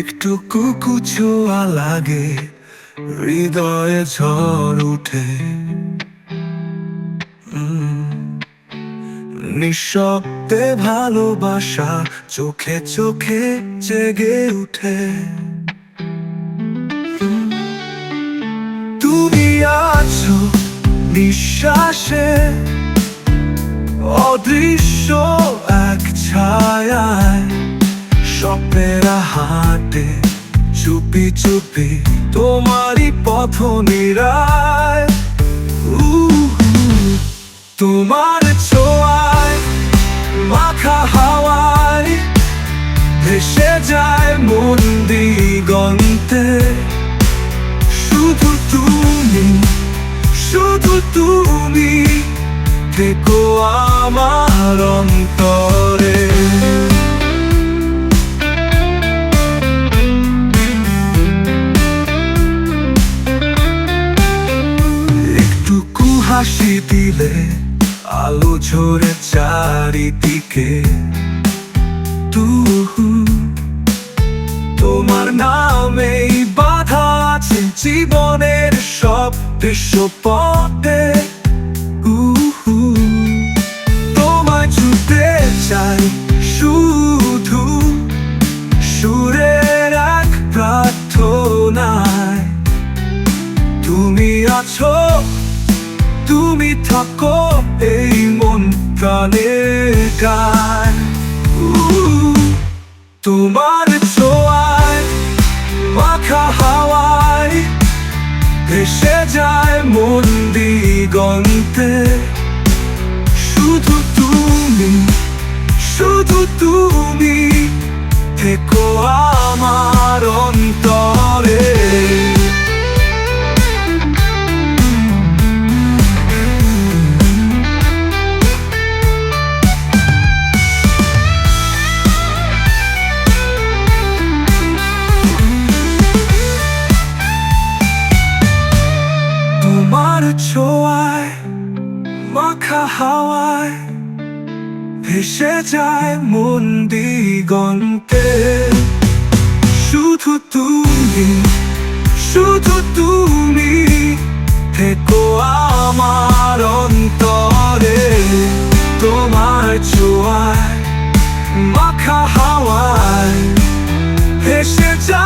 একটুকু কুচোয়া লাগে, হৃদয়ে ঝড় উঠে। নিঃশব্দে ভালোবাসা চোখে চোখে জেগে উঠে। তুমি আছো নিঃশ্বাসে, অদৃশ্য এক ছায়ায় চুপি চুপি তোমারই পথ তোমার ছোঁয়ায়, মাখা হাওয়ায় ভেসে যায় মন দিগন্তে শুধু তুমি শুধু তুমি থেকো আমার অন্তরে। হাসি দিলে আলো ঝরে চারিদিকে। তুহু, তোমার নামেই বাধা আছে জীবনের সব দৃশ্যপটে। উহু, তোমায় ছুতে চাই শুধু সুরের এক প্রার্থনায়। তুমি আছো তুমি থাকো এই মন প্রাণের গান। তোমার ছোঁয়ায়, মাখা হাওয়ায় ভেসে যায় মন দিগন্তে শুধু তুমি শুধু তুমি থেকো আমার তোমার ছোঁয়ায় মাখা হাওয়ায় ভেসে যায় মন দিগন্তে। শুধু তুমি শুধু তুমি থেকো আমার অন্তরে। তোমার ছোঁয়ায় মাখা হাওয়ায় ভেসে যায়